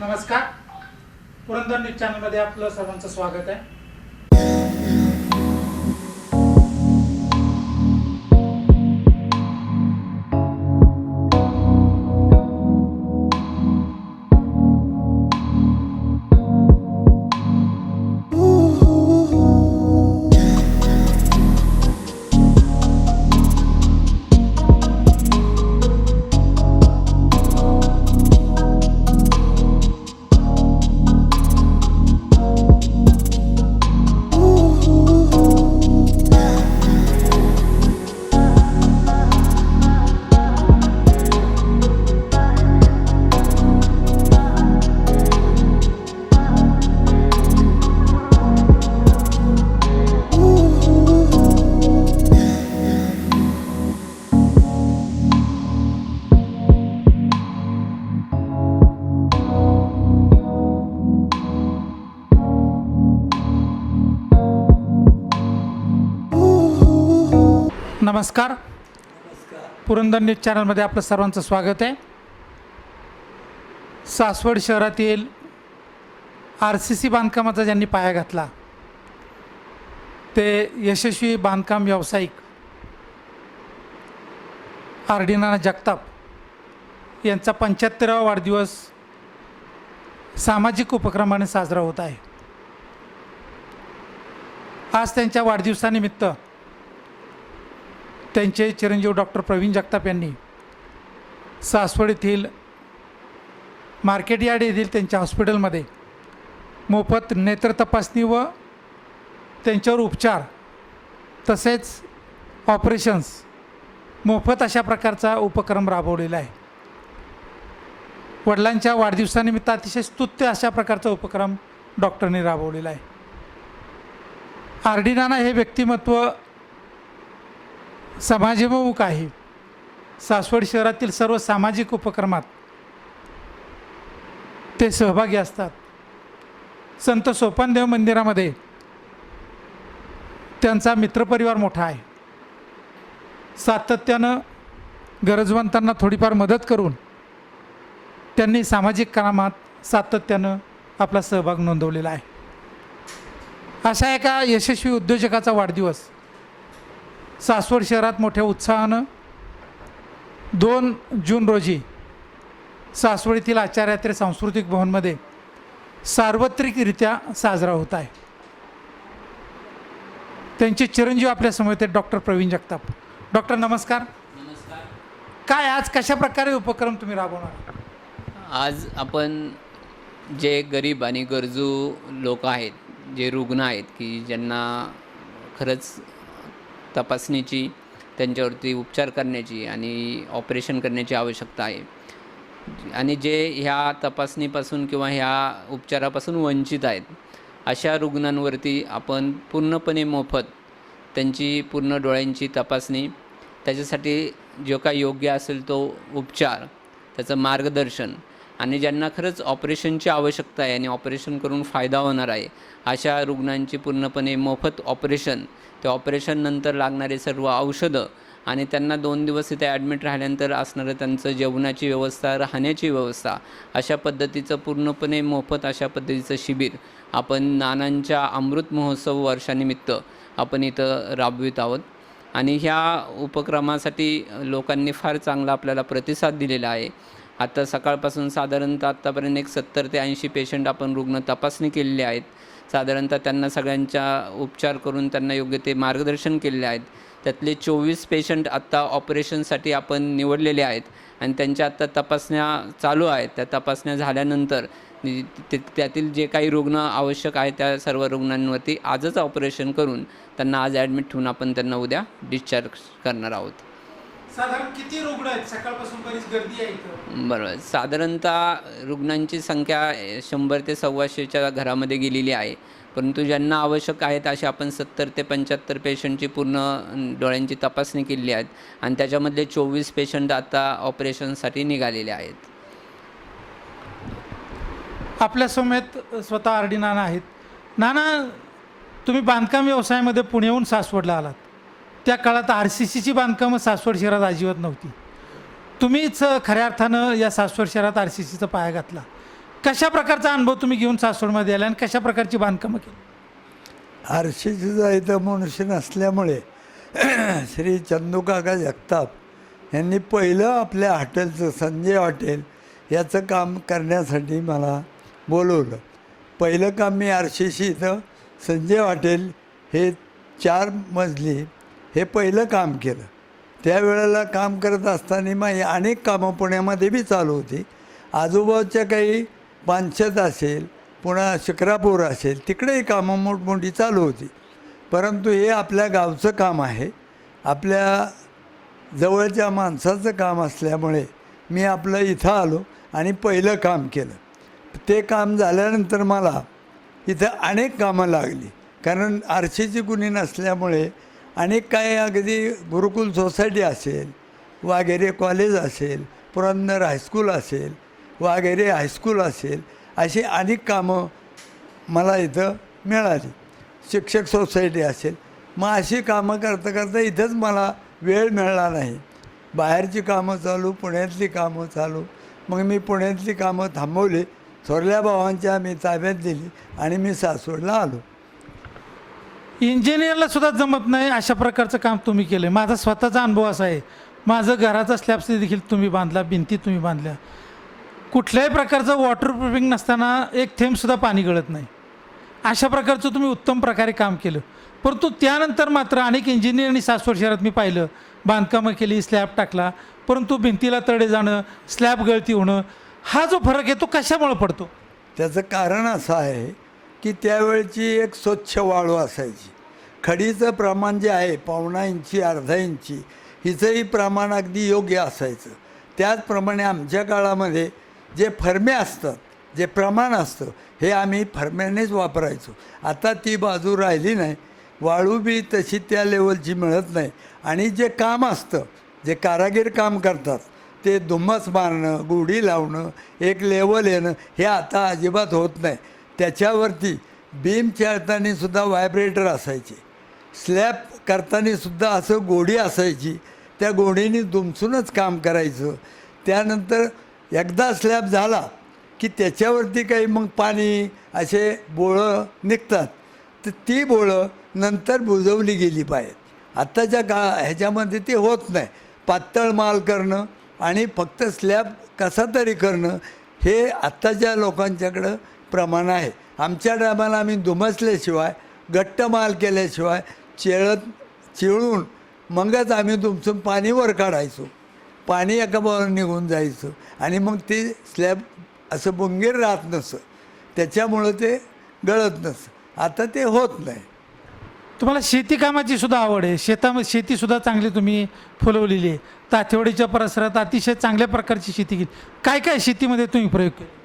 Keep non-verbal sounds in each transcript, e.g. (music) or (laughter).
नमस्कार. पुरंदर न्यूज चॅनलमध्ये आपलं सर्वांचं स्वागत आहे. नमस्कार. पुरंदर न्यूज चॅनलमध्ये आपलं सर्वांचं स्वागत आहे. सासवड शहरातील आर सी सी बांधकामाचा ज्यांनी पाया घातला ते यशस्वी बांधकाम व्यावसायिक आर डी नाना जगताप यांचा पंच्याहत्तरावा वाढदिवस सामाजिक उपक्रमाने साजरा होत आहे. आज त्यांच्या वाढदिवसानिमित्त त्यांचे चिरंजीव डॉक्टर प्रवीण जगताप यांनी सासवड येथील मार्केट यार्ड येथील त्यांच्या हॉस्पिटलमध्ये मोफत नेत्र तपासणी व त्यांच्यावर उपचार तसेच ऑपरेशन्स मोफत अशा प्रकारचा उपक्रम राबवलेला आहे. वडिलांच्या वाढदिवसानिमित्त अतिशय स्तुत्य अशा प्रकारचा उपक्रम डॉक्टरने राबवलेला आहे. आर डी नाना हे व्यक्तिमत्व समाजभिमुख आहे. सासवड शहरातील सर्व सामाजिक उपक्रमात ते सहभागी असतात. संत सोपानदेव मंदिरामध्ये त्यांचा मित्रपरिवार मोठा आहे. सातत्यानं गरजवंतांना थोडीफार मदत करून त्यांनी सामाजिक कामात सातत्यानं आपला सहभाग नोंदवलेला आहे. अशा एका यशस्वी उद्योजकाचा वाढदिवस सासवड शहरात मोठ्या उत्साहानं दोन जून रोजी सासवड येथील आचार्यात्रे सांस्कृतिक भवनमध्ये सार्वत्रिकरित्या साजरा होत आहे. त्यांचे चिरंजीव आपल्यासमोर आहेत डॉक्टर प्रवीण जगताप. डॉक्टर नमस्कार. नमस्कार. काय आज कशा प्रकारे उपक्रम तुम्ही राबवणार? आज आपण जे गरीब आणि गरजू लोक आहेत जे रुग्ण आहेत की ज्यांना खरंच तपासणीची त्यांच्यावरती उपचार करण्याची आणि ऑपरेशन करण्याची आवश्यकता आहे. आणि जे ह्या तपासणीपासून किंवा ह्या उपचारापासून वंचित आहेत अशा रुग्णांवरती आपण पूर्णपणे मोफत त्यांची पूर्ण डोळ्यांची तपासणी त्याच्यासाठी जो काय योग्य असेल तो उपचार त्याचं मार्गदर्शन आणि ज्यांना खरंच ऑपरेशनची आवश्यकता आहे आणि ऑपरेशन करून फायदा होणार आहे अशा रुग्णांची पूर्णपणे मोफत ऑपरेशन त्या ऑपरेशननंतर लागणारे सर्व औषधं आणि त्यांना दोन दिवस इथे ॲडमिट राहिल्यानंतर असणारं त्यांचं जेवणाची व्यवस्था राहण्याची व्यवस्था अशा पद्धतीचं पूर्णपणे मोफत अशा पद्धतीचं शिबिर आपण नानांच्या अमृत महोत्सव वर्षानिमित्त आपण इथं राबवित आहोत. आणि ह्या उपक्रमासाठी लोकांनी फार चांगला आपल्याला प्रतिसाद दिलेला आहे. आता सकाळपासून साधारणतः आत्तापर्यंत एक सत्तर ते ऐंशी पेशंट आपण रुग्ण तपासणी केलेले आहेत. साधारणतः त्यांना सगळ्यांच्या उपचार करून त्यांना योग्य ते मार्गदर्शन केलेले आहेत. त्यातले चोवीस पेशंट आत्ता ऑपरेशनसाठी आपण निवडलेले आहेत आणि त्यांच्या आत्ता तपासण्या चालू आहेत. त्या तपासण्या झाल्यानंतर ते- त्यातील जे काही रुग्ण आवश्यक आहे त्या सर्व रुग्णांवरती आजच ऑपरेशन करून त्यांना आज ॲडमिट ठेवून आपण त्यांना उद्या डिस्चार्ज करणार आहोत. साधारण किती रुग्ण आहेत? सकाळपासून बरीच गर्दी आहे इथं. बरोबर. साधारणतः रुग्णांची संख्या शंभर ते सव्वाशेच्या घरामध्ये गेलेली आहे. परंतु ज्यांना आवश्यक आहेत असे आपण सत्तर ते पंच्याहत्तर पेशंटची पूर्ण डोळ्यांची तपासणी केलेली आहेत आणि त्याच्यामधले चोवीस पेशंट आता ऑपरेशनसाठी निघालेले आहेत. आपल्या समेत स्वतः आर डी नाना आहेत. नाना तुम्ही बांधकाम व्यवसायामध्ये पुण्याहून सासवडला आलात. त्या काळात आर सी सीची बांधकामं सासवड शहरात अजिबात नव्हती. तुम्हीच खऱ्या अर्थानं या सासवड शहरात आर सी सीचा पाया घातला. कशा प्रकारचा अनुभव तुम्ही घेऊन सासवडमध्ये आला आणि कशा प्रकारची बांधकामं केली? आर सीचं इथं मनुष्य नसल्यामुळे (clears throat) श्री चंदूकाका जगताप यांनी पहिलं आपल्या हॉटेलचं संजय हॉटेल याचं काम करण्यासाठी मला बोलवलं. पहिलं काम मी आर सी सी इथं संजय हॉटेल हे चार मजली हे पहिलं काम केलं. त्यावेळेला काम करत असताना माझी अनेक कामं पुण्यामध्ये बी चालू होती. आजूबाजूच्या काही पानशत असेल पुन्हा शिक्रापूर असेल तिकडेही कामं मोठमोठी चालू होती. परंतु हे आपल्या गावचं काम आहे. आपल्या जवळच्या माणसाचं काम असल्यामुळे मी आपलं इथं आलो आणि पहिलं काम केलं. ते काम झाल्यानंतर मला इथं अनेक कामं लागली. कारण आरशीची गुन्हे नसल्यामुळे अनेक काही अगदी गुरुकुल सोसायटी असेल वाघेरे कॉलेज असेल पुरंदर हायस्कूल असेल वाघेरे हायस्कूल असेल अशी अनेक कामं मला इथं मिळाली. शिक्षक सोसायटी असेल. मग अशी कामं करता करता इथंच मला वेळ मिळाला नाही. बाहेरची कामं चालू पुण्यातली कामं चालू. मग मी पुण्यातली कामं थांबवली. थोरल्या भावांच्या मी ताब्यात दिली आणि मी सासवडला आलो. इंजिनियरला सुद्धा जमत नाही अशा प्रकारचं काम तुम्ही केलं माझा स्वतःचा अनुभव असा आहे. माझं घराचा स्लॅब्स देखील तुम्ही बांधला भिंती तुम्ही बांधल्या. कुठल्याही प्रकारचं वॉटरप्रूफिंग नसताना एक थेंबसुद्धा पाणी गळत नाही. अशा प्रकारचं तुम्ही उत्तम प्रकारे काम केलं. परंतु त्यानंतर मात्र अनेक इंजिनियरनी सासवड शहरात मी पाहिलं. बांधकामं केली स्लॅब टाकला. परंतु भिंतीला तडे जाणं स्लॅब गळती होणं हा जो फरक आहे तो कशामुळे पडतो? त्याचं कारण असं आहे की त्यावेळची एक स्वच्छ वाळू असायची. खडीचं प्रमाण जे आहे पावणा इंची अर्धा इंची हिचंही प्रमाण अगदी योग्य असायचं. त्याचप्रमाणे आमच्या काळामध्ये जे फरमे असतात जे प्रमाण असतं हे आम्ही फरम्यानेच वापरायचो. आता ती बाजू राहिली नाही. वाळू बी तशी त्या लेवलची मिळत नाही. आणि जे काम असतं जे कारागीर काम करतात ते दुम्मस मारणं गुढी लावणं एक लेवल येणं हे आता अजिबात होत नाही. त्याच्यावरती बीम खेळताना सुद्धा व्हायब्रेटर असायचे. स्लॅब करताना सुद्धा असं गोडी असायची. त्या गोडीने दुमसूनच काम करायचं. त्यानंतर एकदा स्लॅब झाला की त्याच्यावरती काही मग पाणी असे बोळं निघतात. तर ती बोळं नंतर बुजवली गेली पाहिजेत आत्ताच्या का ह्याच्यामध्ये ते होत नाही. पातळ माल करणं आणि फक्त स्लॅब कसा तरी करणं हे आत्ताच्या लोकांच्याकडं प्रमाण आहे. आमच्या टायमाला आम्ही दुमसल्याशिवाय घट्ट माल केल्याशिवाय चिळत चिळून मगच आम्ही तुमचं पाणी वर काढायचो. पाणी एका बाजूला निघून जायचं आणि मग ते स्लॅब असं बुंगीर राहत नसं. त्याच्यामुळं ते गळत नसं. आता ते होत नाही. तुम्हाला शेती कामाची सुद्धा आवड आहे. शेतामध्ये शेतीसुद्धा चांगली तुम्ही फुलवलेली आहे. तातेवाडीच्या परिसरात अतिशय चांगल्या प्रकारची शेती केली. काय काय शेतीमध्ये तुम्ही प्रयोग केला?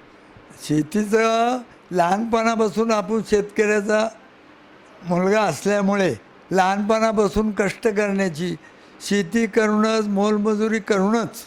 शेतीचं लहानपणापासून आपण शेतकऱ्याचा मुलगा असल्यामुळे लहानपणापासून कष्ट करण्याची शेती करूनच मोलमजुरी करूनच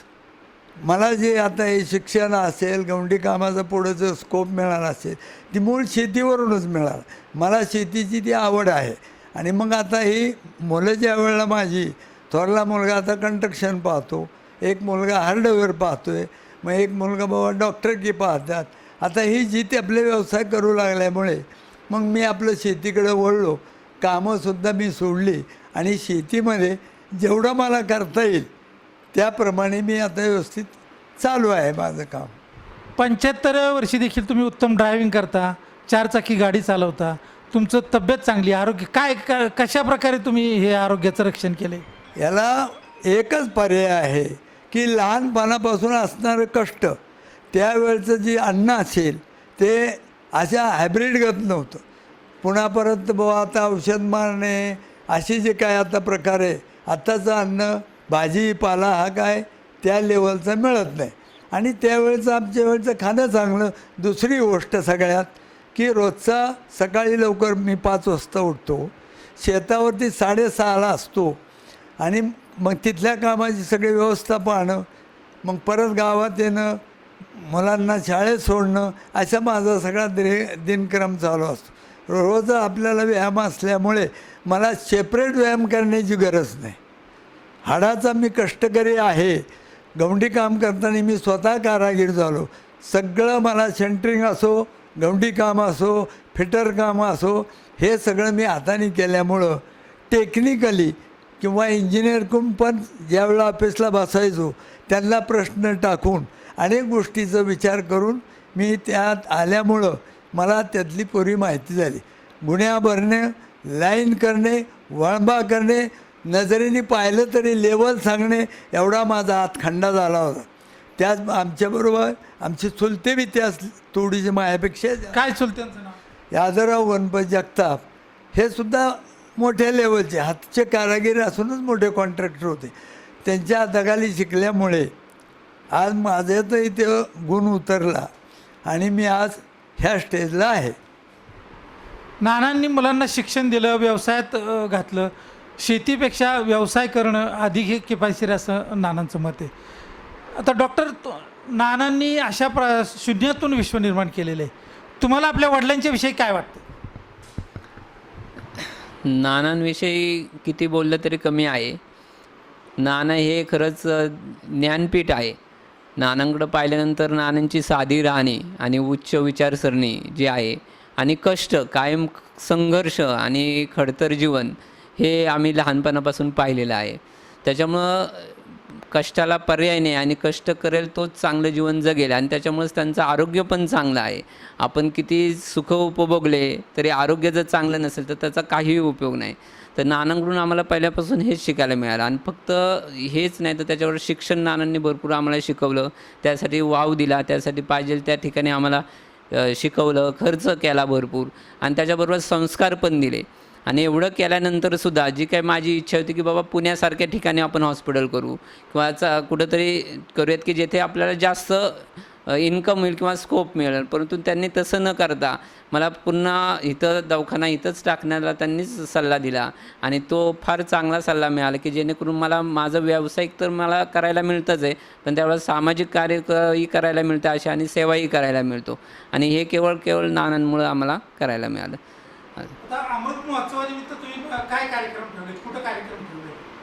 मला जे आता हे शिक्षण असेल गवंडी कामाचा पुढं स्कोप मिळाला असेल ती मूळ शेतीवरूनच मिळालं मला शेतीची ती आवड आहे. आणि मग आता ही मुलं ज्या वेळेला माझी थोरला मुलगा आता कंस्ट्रक्शन पाहतो एक मुलगा हार्डवेअर पाहतो आहे मग एक मुलगा बाबा डॉक्टर की पाहतात आता ही जी ते आपले व्यवसाय करू लागल्यामुळे मग मी आपलं शेतीकडे वळलो. कामंसुद्धा मी सोडली आणि शेतीमध्ये जेवढं मला करता येईल त्याप्रमाणे मी आता व्यवस्थित चालू आहे माझं काम. पंच्याहत्तर वर्षी देखील तुम्ही उत्तम ड्रायव्हिंग करता चारचाकी गाडी चालवता तुमचं तब्येत चांगली आरोग्य काय क कशा प्रकारे तुम्ही हे आरोग्याचं रक्षण केलं? याला एकच पर्याय आहे की लहानपणापासून असणारं कष्ट त्यावेळचं जे अन्न असेल ते अशा हायब्रिड गत नव्हतं. पुन्हा परत बुवा आता औषध मारणे असे जे काय आता प्रकार आहे आत्ताचं अन्न भाजीपाला हा काय त्या लेवलचा मिळत नाही. आणि त्यावेळेचं आमच्या वेळचं खाणं चांगलं दुसरी गोष्ट सगळ्यात की रोजचा सकाळी लवकर मी पाच वाजता उठतो शेतावरती साडेसहाला असतो आणि मग तिथल्या कामाची सगळी व्यवस्था पाहणं मग परत गावात येणं मुलांना शाळेत सोडणं असा माझा सगळा दि दिनक्रम चालू असतो. रोज आपल्याला व्यायाम असल्यामुळे मला सेपरेट व्यायाम करण्याची गरज नाही. हाडाचा मी कष्टकरी आहे. गवंडी काम करताना मी स्वतः कारागीर झालो. सगळं मला सेंटरिंग असो गवंडी काम असो फिटर काम असो हे सगळं मी हाताने केल्यामुळं टेक्निकली किंवा इंजिनिअरकडून पण ज्यावेळेला ऑफिसला बसायचो त्यांना प्रश्न टाकून अनेक गोष्टीचा विचार करून मी त्यात आल्यामुळं मला त्यातली पुरी माहिती झाली. गुन्ह्या भरणे लाईन करणे वळंबा करणे नजरेने पाहिलं तरी लेवल सांगणे एवढा माझा हात खंडा झाला होता. त्याच आमच्याबरोबर आमचे चुलते बी त्या तोडीचे मायापेक्षा काय चुलते त्यांचं नाव? यादवराव गणपत जगताप. हे सुद्धा मोठ्या लेवलचे हातचे कारागीर असूनच मोठे कॉन्ट्रॅक्टर होते. त्यांच्या हाताखाली शिकल्यामुळे आज माझ्यात इथे गुण उतरला आणि मी आज ह्या स्टेजला आहे. नानांनी मुलांना शिक्षण दिलं व्यवसायात घातलं. शेतीपेक्षा व्यवसाय करणं अधिक हे किफायतशीर असं नानांचं मत आहे. आता डॉक्टर तो- नानांनी अशा प्र शून्यातून विश्व निर्माण केलेलं आहे. तुम्हाला आपल्या वडिलांच्या विषयी काय वाटतं? नानांविषयी किती बोललं तरी कमी आहे. नाना हे खरंच ज्ञानपीठ आहे. नानांकडं पाहिल्यानंतर नानांची साधी राहणे आणि उच्च विचारसरणी जी आहे आणि कष्ट कायम संघर्ष आणि खडतर जीवन हे आम्ही लहानपणापासून पाहिलेलं आहे. त्याच्यामुळं कष्टाला पर्याय नाही आणि कष्ट करेल तोच चांगलं जीवन जगेल आणि त्याच्यामुळेच त्यांचं आरोग्य पण चांगलं आहे. आपण किती सुख उपभोगले तरी आरोग्य जर चांगलं नसेल तर त्याचा काहीही उपयोग नाही. तर नानांकडून आम्हाला पहिल्यापासून हेच शिकायला मिळालं. आणि फक्त हेच नाही तर त्याच्यावर शिक्षण नानांनी भरपूर आम्हाला शिकवलं. त्यासाठी वाव दिला त्यासाठी पाहिजे त्या ठिकाणी आम्हाला शिकवलं खर्च केला भरपूर. आणि त्याच्याबरोबर संस्कार पण दिले. आणि एवढं केल्यानंतर सुद्धा जी काही माझी इच्छा होती की बाबा पुण्यासारख्या ठिकाणी आपण हॉस्पिटल करू. किंवा चा कुठंतरी करूयात की जेथे आपल्याला जास्त इन्कम होईल किंवा स्कोप मिळेल. परंतु त्यांनी तसं न करता मला पुन्हा इथं दवाखाना इथंच टाकण्याला त्यांनीच सल्ला दिला. आणि तो फार चांगला सल्ला मिळाला की जेणेकरून मला माझं व्यावसायिक तर मला करायला मिळतंच आहे पण त्यावेळेस सामाजिक कार्य करायला मिळतं अशा आणि सेवाही करायला मिळतो. आणि हे केवळ केवळ नानांमुळं आम्हाला करायला मिळालं. अमृत महोत्सवानिमित्त तुम्ही काय कार्यक्रम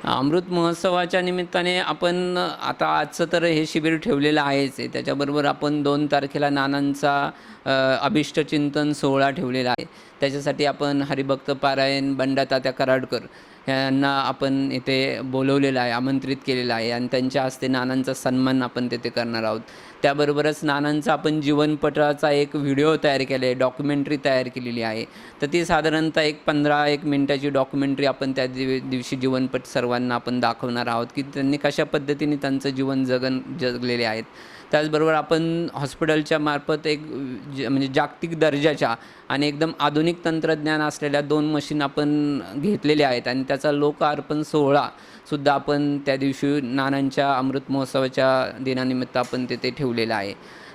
अमृत महोत्सवाच्या निमित्ताने आपण आता आजचं तर हे शिबिर ठेवलेलं आहेच आहे. त्याच्याबरोबर आपण दोन तारखेला नानांचा अभिष्टचिंतन सोहळा ठेवलेला आहे. त्याच्यासाठी आपण हरिभक्त पारायण बंडातात्या कराडकर यांना आपण इथे बोलवलेलं आहे आमंत्रित केलेलं आहे आणि त्यांच्या हस्ते नानांचा सन्मान आपण तिथे करणार आहोत. त्याबरोबरच नानांचा आपण जीवनपटाचा एक व्हिडिओ तयार केला आहे डॉक्युमेंटरी तयार केलेली आहे. तर ती साधारणतः एक पंधरा एक मिनटाची डॉक्युमेंटरी आपण त्या दिव दिवशी जीवनपट सर्वांना आपण दाखवणार आहोत की त्यांनी कशा पद्धतीने त्यांचं जीवन जगन जगलेले आहेत. त्याचबरोबर आपण हॉस्पिटलच्या मार्फत एक ज- म्हणजे जागतिक दर्जाच्या आणि एकदम आधुनिक तंत्रज्ञान असलेल्या दोन मशीन आपण घेतलेल्या आहेत आणि त्याचा लोकार्पण सोहळा सुद्धा आपण त्या दिवशी नानांच्या अमृत महोत्सवाच्या दिनानिमित्त आपण तिथे ठेवलेला आहे.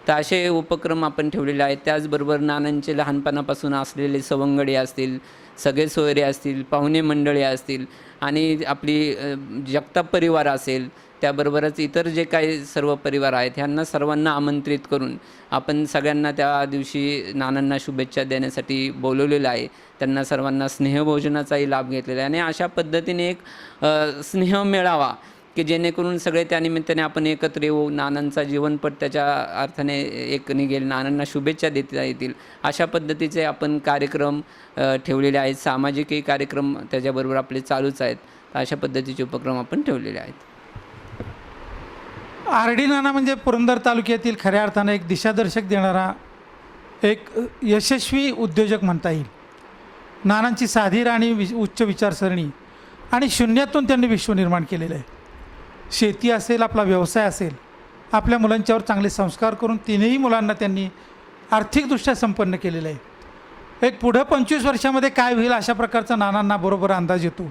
तर असे उपक्रम आपण ठेवलेले आहेत. त्याचबरोबर नानांचे लहानपणापासून असलेले सवंगडी असतील सगळे सोयरे असतील पाहुणे मंडळी असतील आणि आपली जगताप परिवार असेल त्याबरोबरच इतर जे काही सर्व परिवार आहेत ह्यांना सर्वांना आमंत्रित करून आपण सगळ्यांना त्या दिवशी नानांना शुभेच्छा देण्यासाठी बोलवलेलं आहे. त्यांना सर्वांना स्नेहभोजनाचाही लाभ घेतलेला आहे. आणि अशा पद्धतीने एक स्नेह मिळावा की जेणेकरून सगळे त्यानिमित्ताने आपण एकत्र येऊ नानांचा जीवनपट त्याच्या अर्थाने एक निघेल नानांना शुभेच्छा देता येतील. अशा पद्धतीचे आपण कार्यक्रम ठेवलेले आहेत. सामाजिकही कार्यक्रम त्याच्याबरोबर आपले चालूच आहेत. तर अशा पद्धतीचे उपक्रम आपण ठेवलेले आहेत. आरडी नाना म्हणजे पुरंदर तालुक्यातील खऱ्या अर्थानं एक दिशादर्शक देणारा एक यशस्वी उद्योजक म्हणता येईल. नानांची साधी आणि वि उच्च विचारसरणी आणि शून्यातून त्यांनी विश्व निर्माण केलेलं आहे. शेती असेल आपला व्यवसाय असेल आपल्या मुलांच्यावर चांगले संस्कार करून तीनही मुलांना त्यांनी आर्थिकदृष्ट्या संपन्न केलेलं आहे. एक पुढं पंचवीस वर्षामध्ये काय होईल अशा प्रकारचा नानांना बरोबर अंदाज येतो.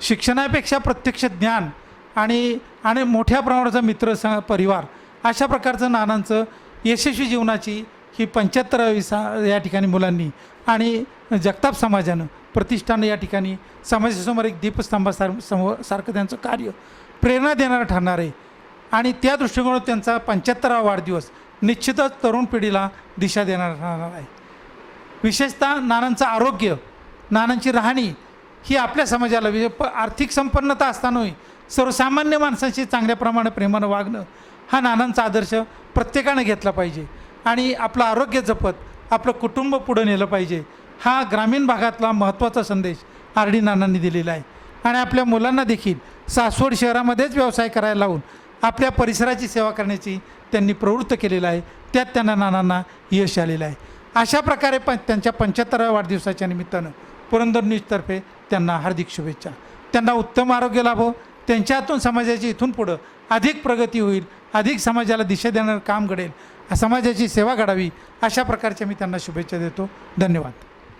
शिक्षणापेक्षा प्रत्यक्ष ज्ञान आणि आणि मोठ्या प्रमाणाचा मित्र स परिवार अशा प्रकारचं नानांचं यशस्वी जीवनाची ही पंच्याहत्तरावी सा या ठिकाणी मुलांनी आणि जगताप समाजानं प्रतिष्ठानं या ठिकाणी समाजासमोर एक दीपस्तंभासार समोर सारखं त्यांचं कार्य प्रेरणा देणारं ठरणार आहे. आणि त्या दृष्टिकोनात त्यांचा पंच्याहत्तरावा वाढदिवस निश्चितच तरुण पिढीला दिशा देणारा ठरणार आहे. विशेषतः नानांचं आरोग्य नानांची राहणी ही आपल्या समाजाला वि- प- आर्थिक संपन्नता असतानाही सर्वसामान्य माणसांशी चांगल्या प्रमाणे प्रेमानं वागणं हा नानांचा आदर्श प्रत्येकानं घेतला पाहिजे. आणि आपलं आरोग्य जपत आपलं कुटुंब पुढं नेलं पाहिजे हा ग्रामीण भागातला महत्त्वाचा संदेश आर डी नानांनी दिलेला आहे. आणि आपल्या मुलांना देखील सासवड शहरामध्येच व्यवसाय करायला लावून आपल्या परिसराची सेवा करण्याची त्यांनी प्रवृत्त केलेलं आहे. त्यात त्यांना नानांना यश आलेलं आहे. अशा प्रकारे पण त्यांच्या पंच्याहत्तराव्या वाढदिवसाच्या निमित्तानं पुरंदर न्यूजतर्फे त्यांना हार्दिक शुभेच्छा. त्यांना उत्तम आरोग्य लाभो. त्यांच्यातून समाजाची इथून पुढं अधिक प्रगती होईल अधिक समाजाला दिशा देणारं काम घडेल. समाजाची सेवा घडावी अशा प्रकारच्या मी त्यांना शुभेच्छा देतो. धन्यवाद.